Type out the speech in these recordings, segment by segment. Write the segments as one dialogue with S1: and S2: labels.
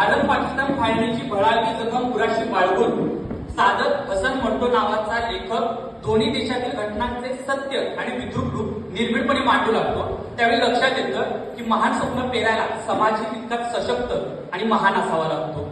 S1: भारत पाकिस्तान फाळणीची भळावी जखम पुराशी बाळगून सादत हसन मंटो नावाचा लेखक दोन्ही देशातील घटनांचे सत्य आणि विद्रुप रूप निर्भीडपणे मांडू लागतो. त्यावेळी लक्षात येतं की महान स्वप्न पेरायला समाज तितकाच सशक्त आणि महान असावा लागतो.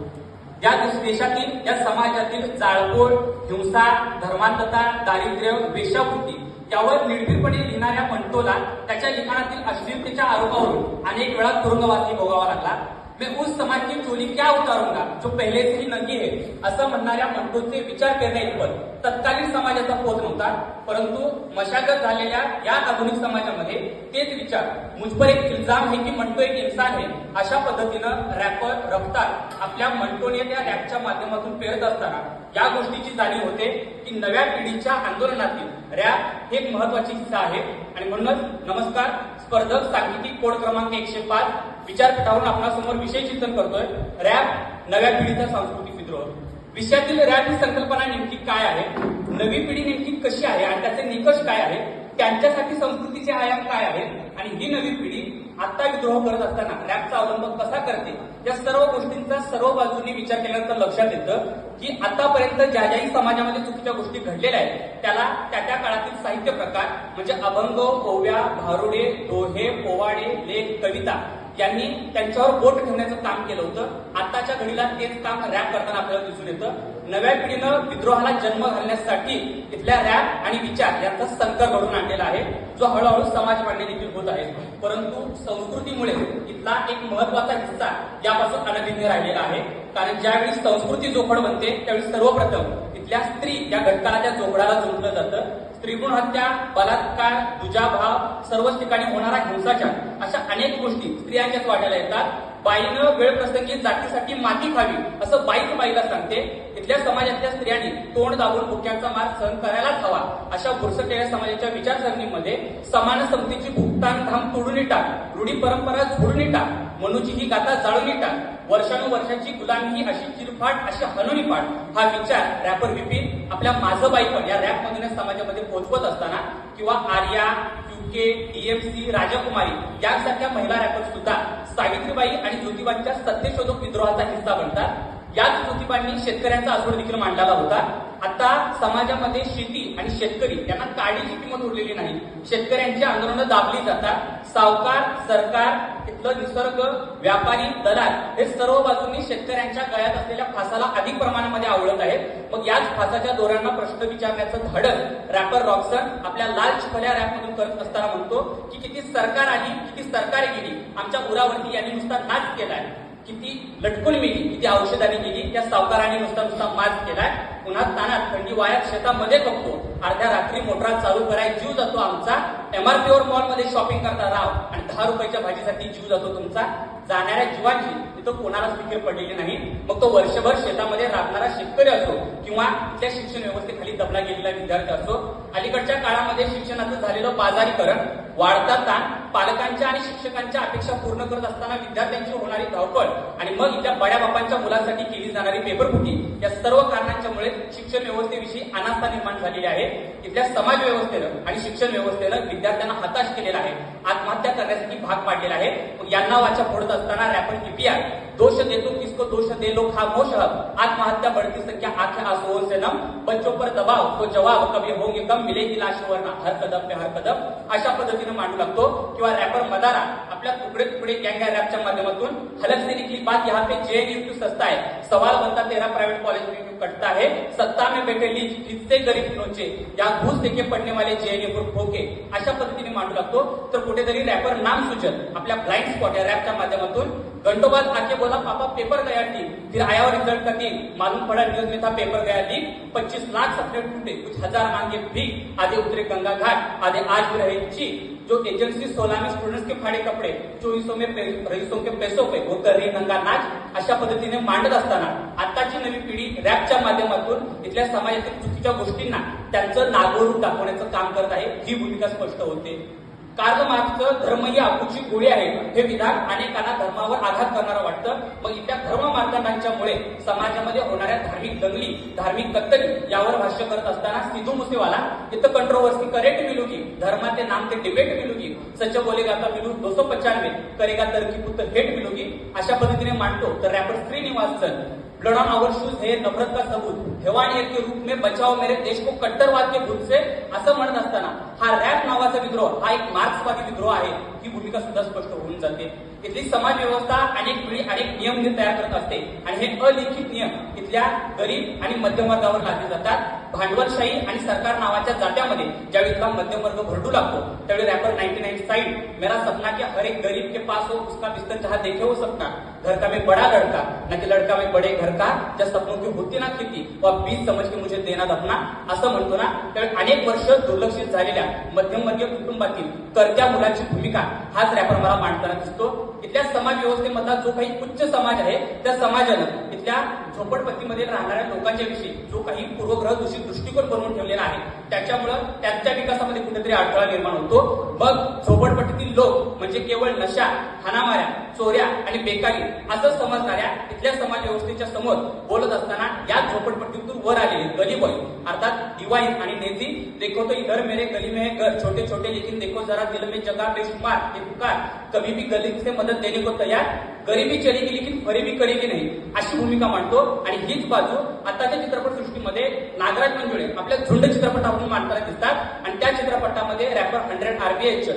S1: या देशातील या समाजातील जाळपोळ हिंसा धर्मांधता दारिद्र्य वेशाभूती यावर निर्भीडपणे लिहिणाऱ्या मंटोला त्याच्या लिखाणातील अश्लीलतेच्या आरोपावरून अनेक वेळा तुरुंगवासी भोगावा लागला. मैं उस समाज की चोरी क्या उतारूंगा जो पहले से ही नंगी है? असं म्हणणाऱ्या मंटोचे विचार करण्याइतपत तत्कालीन समाजाचा पोत नव्हता परंतु मशागत झालेल्या या आधुनिक समाजामध्ये तेच विचार मुझपर एक इल्जाम है की मंटो एक इन्सान है अशा पद्धतीनं रॅपर रफ्तार आपल्या मंटोने त्या रॅपच्या माध्यमातून पेरत असताना या गोष्टीची जाणीव होते की नव्या पिढीच्या आंदोलनातील रॅप हे एक महत्वाची हिस्सा आहे. आणि म्हणूनच नमस्कार स्पर्धक सांगीतिक कोड क्रमांक एकशे पाच विचारपीठावरून आपणासमोर विषय चिंतन करतोय. रॅप नव्या पिढीचा सांस्कृतिक विद्रोह. विषयातील रॅप ही संकल्पना नेमकी काय आहे? नवी पिढी नेमकी कशी आहे? आणि त्याचे निकष काय आहे त्यांच्यासाठी संस्कृतीचे आयाम काय आहेत? आणि ही नवी पिढी आता विद्रोह करत असताना रॅपचा अवलंब कसा करते? या सर्व गोष्टींचा सर्व बाजूंनी विचार केल्यानंतर लक्षात येतं की आतापर्यंत ज्या ज्याही समाजामध्ये चुकीच्या गोष्टी घडलेल्या आहेत त्याला त्या त्या काळातील साहित्य प्रकार म्हणजे अभंग ओव्या भारुडे दोहे पोवाडे लेख कविता त्यांनी त्यांच्यावर बोट ठेवण्याचं काम केलं होतं. आताच्या घडीला तेच काम रॅप करताना आपल्याला दिसून येतं. नव्या पिढीनं विद्रोहाला जन्म घालण्यासाठी इथल्या रॅप आणि विचार यांचा संकर घडून आणलेला आहे. जो हळूहळू समाज मांडणी देखील होत आहे. परंतु संस्कृतीमुळे इथला एक महत्त्वाचा हिस्सा यापासून अनभिज्ञ राहिलेला आहे. कारण ज्यावेळी संस्कृती जोखड बनते त्यावेळी सर्वप्रथम इथल्या स्त्री या घटकाला त्या जोडलं जातं? स्त्रीगुण हत्या बलात्कार दुजाभाव सर्वच ठिकाणी होणारा हिंसाचार अशा अनेक गोष्टी स्त्रियांच्याच वाट्याला येतात. बाईनं वेळ प्रसंगी जातीसाठी माती खावी असं बाईच बाईला सांगते. इथल्या समाजातल्या स्त्रियांनी तोंड दाबून भुक्यांचा मार्ग सहन करायलाच हवा अशा बुरसटेल्या समाजाच्या विचारसरणीमध्ये समान समतीची भुगतान धाम तोडून टाक. रूढी परंपरा झोडून टाक. मनुची ही गाथा जाळून टाक. वर्षानुवर्षाची गुलामी अशी चिरफाट अशी हनुनी पाठ हा विचार रॅपर विपिन आपल्या माझं बाई पण या रॅप मधून समाजामध्ये पोहोचवत असताना किंवा आर्या युके टीएमसी राजकुमारी यांसारख्या महिला रॅपर सुद्धा सावित्रीबाई आणि ज्योतिबांच्या सत्यशोधक विद्रोहाचा हिस्सा बनतात. याच ज्योतिबांनी शेतकऱ्यांचा आसूड देखील मांडलेला होता. आता समाजामध्ये शेती आणि शेतकरी यांना काडीची किंमत उरलेली नाही. शेतकऱ्यांची आंदोलनं दाबली जातात. सावकार सरकार तिथलं निसर्ग व्यापारी दलाल हे सर्व बाजूंनी शेतकऱ्यांच्या गळ्यात असलेल्या फासाला अधिक प्रमाणामध्ये आवडत आहेत. मग याच फासाच्या दोरांना प्रश्न विचारण्याचं धडक रॅपर रॉक्सन आपल्या लाल चिखल्या रॅपमधून करत असताना म्हणतो की किती सरकार आली किती सरकारे गेली आमच्या उरावरती यांनी नुसता नाच केलाय. किती लटकून मिली किती औषधाने गेली त्या सावकाराने नुसता नुसता माज केलाय. पुन्हा तानात थंडी वायात शेतामध्ये बघतो. अर्ध्या रात्री मोटरात चालू कराय जीव जातो आमचा. एमआरपीवर मॉलमध्ये शॉपिंग करता राव. आणि दहा रुपयाच्या भाजीसाठी जीव जातो तुमचा. जाणाऱ्या जीवांची तिथं कोणालाच फिकीर पडलेली नाही. मग तो वर्षभर शेतामध्ये राबणारा शेतकरी असो किंवा त्या शिक्षण व्यवस्थेखाली दबला गेलेला विद्यार्थी असो अलीकडच्या काळामध्ये शिक्षणाचं झालेलं बाजारीकरण वाढता ताण पालकांच्या आणि शिक्षकांच्या अपेक्षा पूर्ण करत असताना विद्यार्थ्यांची होणारी धावपळ आणि मग इथल्या बड्या बापांच्या मुलांसाठी केली जाणारी पेपरफुटी या सर्व कारणांच्यामुळे शिक्षण व्यवस्थेविषयी अनास्था निर्माण झालेली आहे. इथल्या समाज व्यवस्थेनं आणि शिक्षण व्यवस्थेनं विद्यार्थ्यांना हताश केलेला आहे. आत्महत्या करण्यासाठी भाग पाडलेला आहे. मग यांना वाचा फोडत असताना रॅपर टीपीआर दोष दे देतो किसको दोष दे? लो खामोश अब आत्महत्या बढ़ती संख्या आंखें आंसुओं से नम। बच्चों पर दबाव तो जवाब कभी होंगे कम मिलेगी लाश वरना हर कदम पे हर कदम। अशा पद्धतीने मांडू लागतो किंवा रॅपर मदारा आपल्या तुकडे तुकडे गँग रॅपच्या माध्यमातून हलक से निकली बात यहाँ पे जेएनयू क्यों सस्ता है। सवाल बनता तेरा प्राइवेट कॉलेज में क्यों कटता है। सत्ता में बैठे लीज कितने गरीब नोचे या घूस देके पडणे वाले जे जेएनयू पर ठोके। अशा पद्धतीने मांडू लागतो। तर कुठेतरी रॅपर नाम सुचत आपल्या ब्लाइंड स्पॉट या रॅपच्या माध्यमातून घंटोबाद आके बोला पापा पेपर गया लीक फिर आया और रिजल्ट का दिन मालूम पड़ा न्यूज में था पेपर गया लीक पच्चीस लाख सब्जेक्ट टूटे कुछ हजार मांगे भी आधे उतरे गंगा घाट आधे आज भी रहे ची जो एजेंसी सोलह में स्टूडेंट्स के फाड़े कपडे चोवीसों में रईसों के पैसों पे वो कर रही गंगा नाच. अशा पद्धतीने मांडत असताना आताची नवी पिढी रॅपच्या माध्यमातून इथल्या समाजातील चुकीच्या गोष्टींना त्यांचं नागोरूप दाखवण्याचं काम करत आहे. ही भूमिका स्पष्ट होते. कार्ल धर्म ही आपूची गोळी आहे. हे विधान अनेकांना धर्मावर आघात करणारं वाटतं. मग इथल्या धर्म मार्गदर्शनांच्यामुळे समाजामध्ये होणाऱ्या धार्मिक दंगली धार्मिक कत्तली यावर भाष्य करत असताना सिद्धू मुसेवाला इथं कंट्रोवर्सी करेक्ट मिलूगी धर्माचे नाम ते डिबेट मिलूगी सच बोलेगा आता मिलू दो सौ पचानवे करेगा तरकी पुत्र हेट मिलोगी अशा पद्धतीने मांडतो. तर रॅपर श्रीनिवासन लड़ा आवर शूज हे नफरत का सबूत हेवानियत के रूप में बचाओ मेरे देश को कट्टरवाद के भूत से असं म्हणत असताना हा रॅप नावाचा विद्रोह हा एक मार्क्सवादी विद्रोह आहे ही भूमिका सुद्धा स्पष्ट होऊन जाते. इथली समाज व्यवस्था अनेक वेळी अनेक नियम तयार करत असते आणि हे अलिखित नियम इथल्या गरीब आणि मध्यमवर्गावर लादले जातात. भांडवलशाही आणि सरकार नावाच्या जात्यामध्ये ज्यावेळी तुला मध्यम वर्ग भरडू लागतो त्यावेळी रॅपर नाईन्टी नाईन साईड मेरा सपना की हर एक गरीब के पास हो उसका बिस्तर जहां देखे हो सपना। घर का मैं बड़ा लड़का न कि लड़का मैं बड़े घर का ज्या सपनों की होती ना खेती व बीज समझ के मुझे देना दफना। असं म्हणतो ना त्यावेळी अनेक वर्ष दुर्लक्षित झालेल्या मध्यमवर्गीय कुटुंबातील कर्त्या मुलाची भूमिका हाच रॅपर मला मांडताना दिसतो. इथल्या समाज व्यवस्थेमधला जो काही उच्च समाज आहे त्या समाजानं इथल्या झोपडपट्टीमध्ये राहणाऱ्या लोकांच्या विषयी जो काही पूर्वग्रह दूषित दृष्टिकोन बनवून ठेवलेला आहे त्याच्यामुळं त्यांच्या विकासामध्ये कुठेतरी अडथळा निर्माण होतो. मग झोपडपट्टीतील लोक म्हणजे केवळ नशा हाणामाऱ्या चोऱ्या आणि बेकारी असं समजणाऱ्या इथल्या समाज व्यवस्थेच्या समोर बोलत असताना या झोपडपट्टीतून वर आलेले गली बॉय अर्थात दिवाळी आणि नेती. देखो तो इधर मेरे गली में घर. छोटे छोटे लेकिन देखो जरा दिल में जगह बेशुमार. हे पुकार कभी भी गली से मदत देने को तैयार. गरीबी चलेगी लेकिन फरीबी करेगी नाही. अशी भूमिका मांडतो. आणि हीच बाजू आताच्या चित्रपट सृष्टीमध्ये नागराज मंजुळे आपल्या झुंड चित्रपटावरून मांडताना दिसतात. आणि त्या चित्रपटामध्ये रॅपर हंड्रेड आरबीएच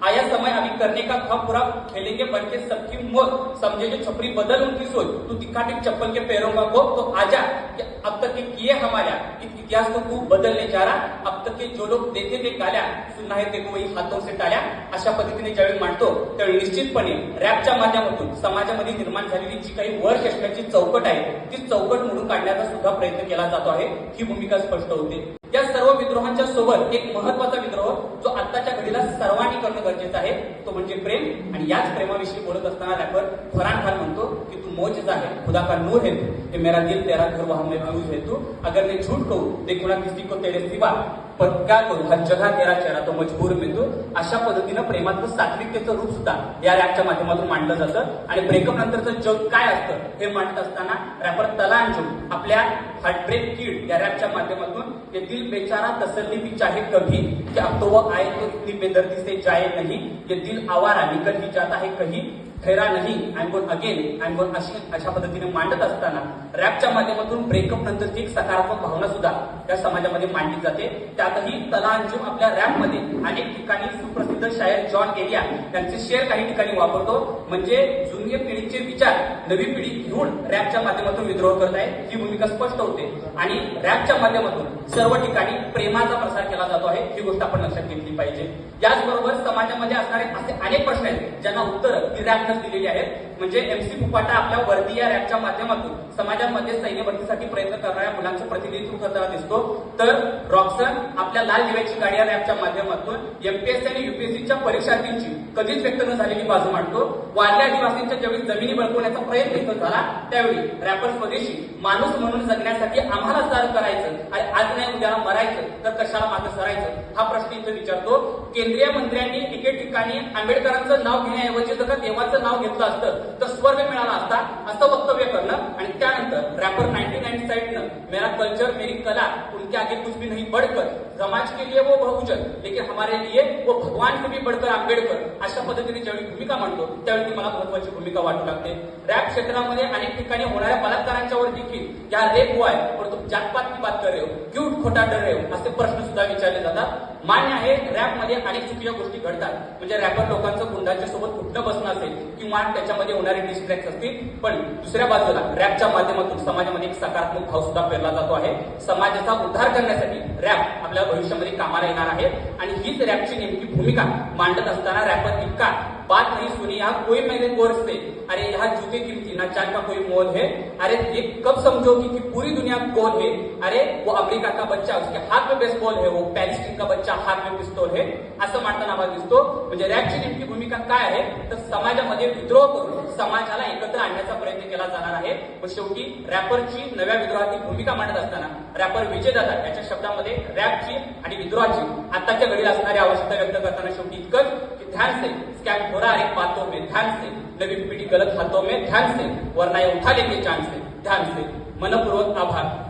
S1: आया समय अभी करने का था पूरा खेलेंगे बनके सबकी मोर. समझे जो छपरी बदल उनकी सोच. तू दिखा के चप्पल के पैरों का गोप तो आजा कि अब तक के किए हमारा. इस इतिहास को तू बदलने जा रहा. अब तक के जो लोग देखे ते गाल्या सुना है देखो वही हाथों से टाळ्या अशा पद्धतीने ज्यावेळी मांडतो त्यावेळी निश्चितपणे रॅपच्या माध्यमातून समाजामध्ये निर्माण झालेली जी काही वर चष्म्याची चौकट आहे ती चौकट मोडून काढण्याचा सुद्धा प्रयत्न केला जातो आहे. ही भूमिका स्पष्ट होते. या सर्व विद्रोहांच्या सोबत एक महत्त्वाचा विद्रोह जो आत्ताच्या घडीला सर्वांनी करणं गरजेचं आहे तो म्हणजे प्रेम. आणि याच प्रेमाविषयी बोलत असताना रॅपर फरहान खान म्हणतो की तू मोजच आहे खुदा का नूर है ये मेरा दिल तेरा घर वहां में है तू अगर मैं झूठ कहू देखो किसी को तेरे सिवा. पण काय करू जगा तेरा चेहरा तो मजबूर मेंदू. अशा पद्धतीनं प्रेमाचं सात्विकतेचं रूप सुद्धा या रॅपच्या माध्यमातून मांडलं जातं. आणि ब्रेकअप नंतरचं जग काय असतं हे मांडत असताना रॅपर तलांजू आपल्या हार्टब्रेक किड या रॅपच्या माध्यमातून ये दिल बेचारा तसल्ली भी चाहे कभी कि अब तो वो आए तो इतनी बेदर्दी से जाए नहीं. ये दिल आवारा निकल ही जाता है कहीं. खैरा नाही I gone again I gone अशी अशा पद्धतीने मांडत असताना रॅपच्या माध्यमातून ब्रेकअप नंतरची एक सकारात्मक भावना सुद्धा त्या समाजामध्ये मांडली जाते. त्यातही तलांजू आपल्या रॅपमध्ये अनेक ठिकाणी सुप्रसिद्ध शायर जॉन एरिया यांचे शेअर काही ठिकाणी वापरतो. म्हणजे जुन्या पिढीचे विचार नवी पिढी घेऊन रॅपच्या माध्यमातून विद्रोह करत आहे ही भूमिका स्पष्ट होते. आणि रॅपच्या माध्यमातून सर्व ठिकाणी प्रेमाचा प्रसार केला जातो आहे ही गोष्ट आपण लक्षात घेतली पाहिजे. याचबरोबर समाजामध्ये असणारे असे अनेक प्रश्न आहेत ज्यांना उत्तर ही रॅपनंच दिलेली आहेत. म्हणजे एमसी फुपाटा आपल्या वर्दी या रॅपच्या माध्यमातून समाजामध्ये सैन्य भरतीसाठी प्रयत्न करणाऱ्या मुलांचं प्रतिनिधित्व करताना दिसतो. तर रॉक्सन आपल्या लाल दिव्याची गाडी या रॅपच्या माध्यमातून एमपीएससी आणि युपीएससीच्या परीक्षार्थींची कधीच व्यक्त न झालेली बाजू मांडतो. वाढल्या आदिवासींच्या ज्यावेळी जमिनी बळकवण्याचा प्रयत्न झाला त्यावेळी रॅपर स्वदेशी माणूस म्हणून जगण्यासाठी आम्हाला सर करायचं आणि आज नाही उद्याला मरायचं तर कशाला मागं सरायचं? हा प्रश्न इथं विचारतो. केंद्रीय मंत्र्यांनी एके ठिकाणी आंबेडकरांचं नाव घेण्याऐवजी जर का देवाचं नाव घेतलं असतं. तर स्वर्ग मिळाला असता असं वक्तव्य करणं आणि त्यानंतर रॅपर नाईन्टी नाईन साईडनं मेरा कल्चर मेरी कला उनके आगे कुछ भी नहीं बढ़कर समाज के लिए वो बहुजन लेकिन हमारे लिए वो भगवान के भी बढ़कर आंबेडकर अशा पद्धतीने ज्यावेळी भूमिका मांडतो त्यावेळी ती मला महत्वाची भूमिका वाटू लागते. रॅप क्षेत्रामध्ये अनेक ठिकाणी होणाऱ्या बलात्कारांच्या वर देखील या रेप वाय है और तुम जातपात की बात कर रहे हो क्यूट खोटा डर रहे हो असे प्रश्न सुद्धा विचारले जातात. मान्य आहे रॅपमध्ये अनेक चुकीच्या गोष्टी घडतात. म्हणजे रॅपर लोकांचं गुंडाच्या सोबत कुठलं बसणं असेल किंवा त्याच्यामध्ये होणारे डिस्ट्रॅक्ट असतील. पण दुसऱ्या बाजूला रॅपच्या माध्यमातून समाजामध्ये एक सकारात्मक भाव सुद्धा पेरला जातो आहे. समाजाचा उद्धार करण्यासाठी रॅप आपल्या भविष्यामध्ये कामाला येणार आहे. आणि हीच रॅपची नेमकी भूमिका मांडत असताना रॅपर इतका बात नहीं सुनी यहाँ कोई मैंने कोर्स से अरे यहाँ जूते कीमती ना चाय का कोई मोल है। अरे ये कब समझोगी कि पूरी दुनिया कौन है? अरे वो अमेरिका का बच्चा उसके हाथ में बेसबॉल है वो पॅलेस्टीन का बच्चा हात में पिस्तौल है। असं मांडताना मला दिसतो म्हणजे रॅपची नेमकी भूमिका काय आहे? तर समाजामध्ये विद्रोह करून समाजाला एकत्र आणण्याचा प्रयत्न केला जाणार आहे. व शेवटी रॅपरची नव्या विद्रोहाची भूमिका मांडत असताना रॅपर विजयदादा याच्या शब्दामध्ये रॅपची आणि विद्रोहाची आताच्या घडीला असणारी आवश्यकता व्यक्त करताना शेवटी इतकंच ध्यान से स्कॅम हो रहा है बातों में ध्यान से। नवी पीढ़ी गलत हाथों में ध्यान से वरना ये उठा लेंगे चांद से ध्यान से। मनपूर्वक आभार।